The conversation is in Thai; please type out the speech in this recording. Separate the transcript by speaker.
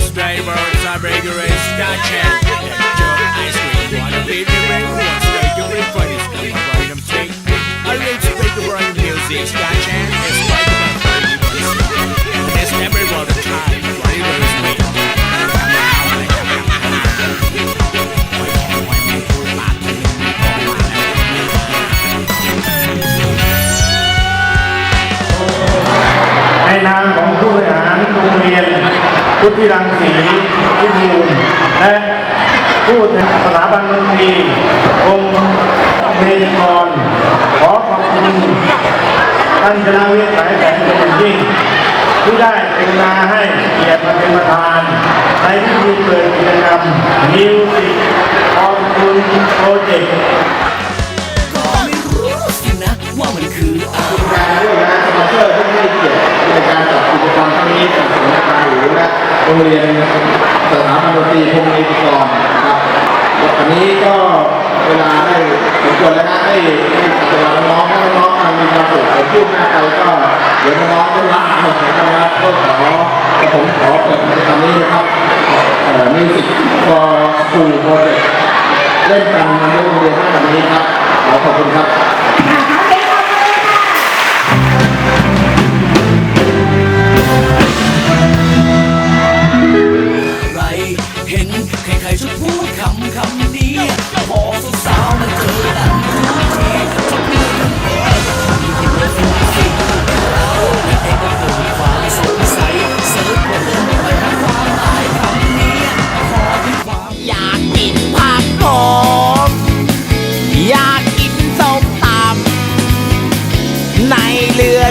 Speaker 1: Straight words I break your race, got chance. ice cream, wanna be the ring, what's break your ring for this? I'm a random thing. I reach to
Speaker 2: break the brand music, got. พุทธิรังสีพิบูลและผู้แทนสถาบันดนตรีองค์เมธกรขอขอบคุณท่านคณะวิทย์สายแสงเป็นยิ่งที่ได้เป็นมาให้เกียรติมาเป็นประธาน ในพิธีเปิดกิจกรรมมิวสิกออนคุณโปรเจกต์
Speaker 3: เรียนสถาบันดนตรีพงศ์นิติกรนะครับวันนี้ก็เวลาได้สมควรแล้วนะให้ให้จัดตัวน้องให้น้องมีความสุขผมพูดมากไปก็เดี๋ยวน้องก็ลาหมดนะครับก็ขอผมขอเปิดกิจกรรมนี้นะครับเอ่อมิวสิกฟอร์สคูลโปรเจกต์เล่นกันในโรงเรียนท่านแบบนี้ครับขอขอบคุณครับ